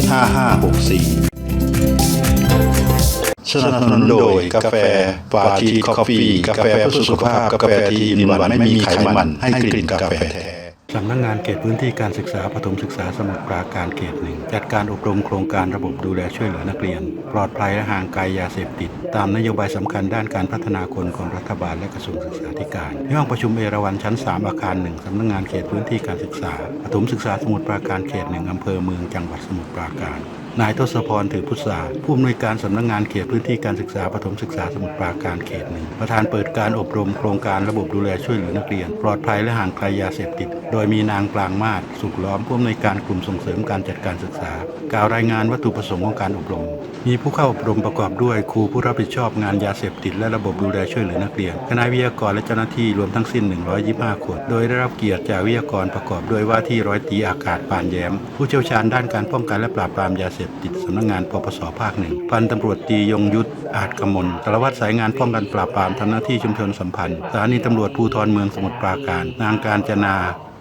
5564 สนับสนุนโดยกาแฟปาทีคอฟฟี่ กาแฟเพื่อสุขภาพ กาแฟที่อินวันไม่มีไขมัน ให้กลิ่นกาแฟแท้ สำนักงานเขตพื้นที่การศึกษาปฐมศึกษาสมุทรปราการเขตหนึ่งจัดการอบรมโครงการระบบดูแลช่วยเหลือนักเรียน ปลอดภัยและห่างไกลยาเสพติด ตามนโยบายสำคัญด้านการพัฒนาคนของรัฐบาลและกระทรวงศึกษาธิการที่ห้องประชุมเอราวัณชั้น 3 อาคารหนึ่งสำนักงานเขตพื้นที่การศึกษาปฐมศึกษาสมุทรปราการเขตหนึ่งอำเภอเมืองจังหวัดสมุทรปราการ นายทศพรถือพุทธาผู้อำนวยการสำนักงานเขตพื้นที่การศึกษาปฐมศึกษาสมุทรปราการเขตหนึ่งประธานเปิดการอบรมโครงการระบบดูแลช่วยเหลือนักเรียน ปลอดภัยและห่างไกลยาเสพติด โดยมีนางปรางมาศสุขล้อมผู้อำนวยการกลุ่มส่งเสริมการจัดการศึกษา กล่าวรายงานวัตถุประสงค์ของการอบรม มีผู้เข้าอบรมประกอบด้วยครูผู้รับผิดชอบงานยาเสพติด และระบบดูแลช่วยเหลือนักเรียนคณะวิทยากรและเจ้าหน้าที่รวมทั้งสิ้น 125 คน โดยได้รับเกียรติจากวิทยากรประกอบด้วยว่าที่ร้อยตีอากาศปานแย้ม ผู้เชี่ยวชาญด้านการป้องกันและปราบปรามยาเสพติดสำนักงานปปสภาคหนึ่งพันตำรวจตียงยุทธอาจกมลสารวัตรสายงานป้องกันปราบปรามทำหน้าที่ชุมชนสัมพันธ์สถานีตำรวจภูธรเมืองสมุทรปราการ นางการจนา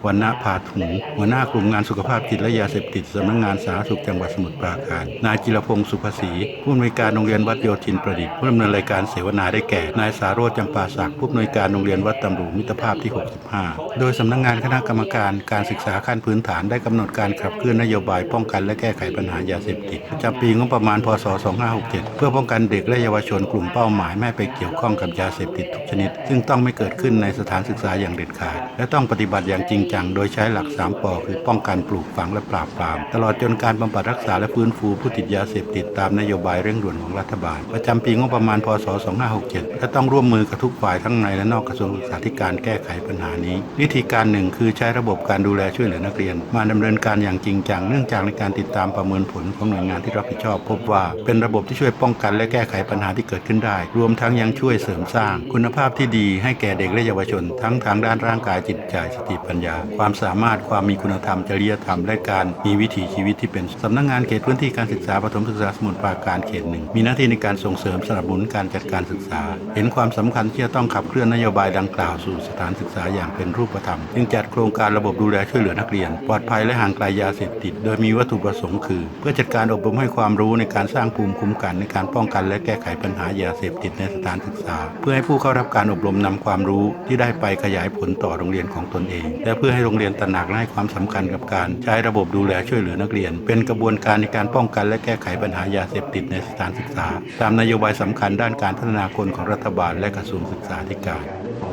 วันณพาถุงหัวหน้ากลุ่มงานสุขภาพจิตและยาเสพติดสำนักงานสาธารณสุขจังหวัดสมุทรปราการ นายจิรพงศ์สุภศรีผู้อำนวยการโรงเรียนวัดโยธินประดิษฐ์ผู้ดำเนินรายการเสวนาได้แก่ นายสาโรจน์จำปาศักดิ์ผู้อำนวยการโรงเรียนวัดตำรูมิตรภาพที่ 65 โดยสำนักงานคณะกรรมการการศึกษาขั้นพื้นฐานได้กำหนดการขับเคลื่อนนโยบายป้องกันและแก้ไขปัญหายาเสพติดประจำปีงบประมาณพศ 2567 เพื่อป้องกันเด็กและเยาวชนกลุ่มเป้าหมายไม่ไปเกี่ยวข้องกับยาเสพติดทุกชนิด ซึ่งต้องไม่เกิดขึ้นในสถานศึกษาอย่างเด็ดขาดและต้องปฏิบัติอย่างจริงจัง โดยใช้หลัก3ปอคือป้องกันปลูกฝังและปราบปราม ตลอดจนการบำบัดรักษาและฟื้นฟูผู้ติดยาเสพติดตามนโยบายเร่งด่วนของรัฐบาล ประจำปีงบประมาณพศ 2567 และต้องร่วมมือกับทุกฝ่ายทั้งในและนอกกระทรวงศึกษาธิการแก้ไขปัญหานี้ วิธีการหนึ่งคือใช้ระบบการดูแลช่วยเหลือนักเรียน มาดำเนินการอย่างจริงจังเนื่องจากในการติดตามประเมินผลของหน่วยงานที่รับผิดชอบ พบว่าเป็นระบบที่ช่วยป้องกันและแก้ไขปัญหาที่เกิดขึ้นได้ รวมทั้งยังช่วยเสริมสร้าง คุณภาพที่ดีให้แก่เด็กและเยาวชน ทั้งทางด้านร่างกายจิตใจสติปัญญาความสามารถความมีคุณธรรม จริยธรรม และการมีวิถีชีวิตที่เป็นสำนักงานเขตพื้นที่การศึกษาปฐมศึกษาสมุทรปราการเขตหนึ่งมีหน้าที่ในการส่งเสริมสนับสนุนการจัดการศึกษา เห็นความสำคัญที่จะต้องขับเคลื่อนนโยบายดังกล่าวสู่สถานศึกษาอย่างเป็นรูปธรรม จึงจัดโครงการระบบดูแลช่วยเหลือนักเรียน ปลอดภัยและห่างไกลยาเสพติด โดยมีวัตถุประสงค์คือ เพื่อจัดการอบรมให้ความรู้ในการสร้างภูมิคุ้มกันในการป้องกันและแก้ไขปัญหายาเสพติดในสถานศึกษา เพื่อให้ผู้เข้ารับการอบรมนำความรู้ที่ได้ไปขยายผลต่อโรงเรียนของตนเอง และเพื่อให้โรงเรียนตระหนักและให้ความสำคัญกับการ ใช้ระบบดูแลช่วยเหลือนักเรียน เป็นกระบวนการในการป้องกันและแก้ไขปัญหายาเสพติดในสถานศึกษา ตามนโยบายสำคัญด้านการพัฒนาคนของรัฐบาลและกระทรวงศึกษาธิการ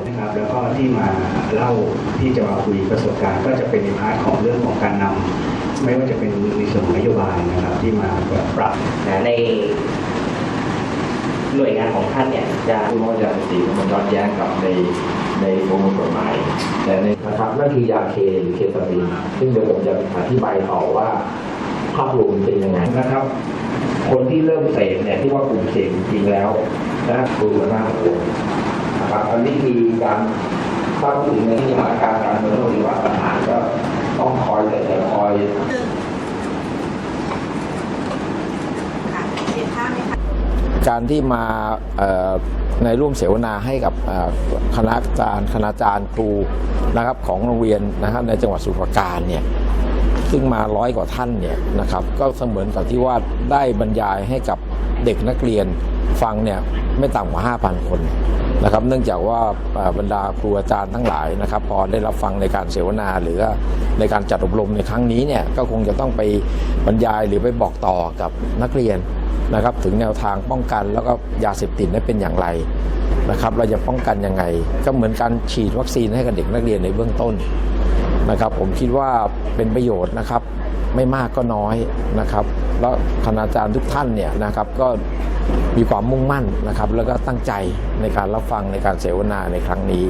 นะครับแล้วก็ที่มาเล่าที่จะมาคุยประสบการณ์ก็จะเป็นในพาร์ทของเรื่องของการนำไม่ว่าจะเป็นในส่วนนโยบายนะครับที่มาปรับนะใน หน่วยงานของท่านเนี่ยจะรู้ว่ายาเสพติดมันย้อนแย้งกับในในประมวลกฎหมายแต่ในนะครับนั่นคือยาเคหรือเคตามีนซึ่งเดี๋ยวผมจะอธิบายต่อว่าภาพรวมมันเป็นยังไงนะครับ คนที่เริ่มเสพเนี่ยที่ว่ากลุ่มเสพจริงๆแล้วนะคือหัวหน้าหัวนะครับอันนี้คือการถ้าพูดถึงในสถานการณ์การเมืองหรือว่าปัญหาก็ต้องคอยแต่คอย ค่ะเห็นภาพไหมคะ การที่มาในร่วมเสวนาให้กับคณะอาจารย์คณาจารย์ครูนะครับของโรงเรียนนะครับในจังหวัดสุพรราการเนี่ยซึ่งมาร้อยกว่าท่านเนี่ยนะครับก็เสมือนกับที่ว่าได้บรรยายให้กับเด็กนักเรียนฟังเนี่ยไม่ต่ำกว่า 5,000 คนนะครับ เนื่องจากว่าบรรดาครูอาจารย์ทั้งหลายนะครับ พอได้รับฟังในการเสวนาหรือว่าในการจัดอบรมในครั้งนี้เนี่ยก็คงจะต้องไปบรรยายหรือไปบอกต่อกับนักเรียน นะครับถึงแนวทางป้องกันแล้วก็ยาเสพติดนั้นเป็นอย่างไรนะครับเราจะป้องกันยังไง ก็เหมือนการฉีดวัคซีนให้กับเด็กนักเรียนในเบื้องต้นนะครับ ผมคิดว่าเป็นประโยชน์นะครับ ไม่มากก็น้อยนะครับ แล้วคณาจารย์ทุกท่านเนี่ยนะครับก็มีความมุ่งมั่นนะครับ แล้วก็ตั้งใจในการรับฟังในการเสวนาในครั้งนี้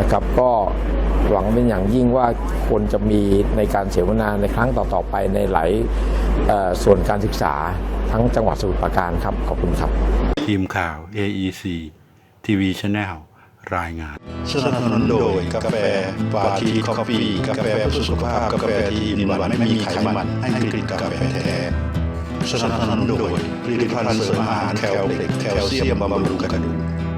นะครับ ก็ หวังเป็นอย่างยิ่งว่าควรจะมีในการเสวนาในครั้งต่อๆไปในหลายเอ่อส่วนการศึกษาทั้งจังหวัดสมุทรปราการครับ ขอบคุณครับ ทีมข่าว AEC ทีวีช n แนลรายงาน สนับสนุนโดยกาแฟปาทีคอฟฟี่กาแฟเพื่อสุขภาพกาแฟที่มีหวานไม่มีไขมันให้กลิ่นกาแฟแท้สนับสนุนโดยผลิตภัณฑ์เสริมอาหารแคลเล็กแคลเซียมบำรุงกระดูก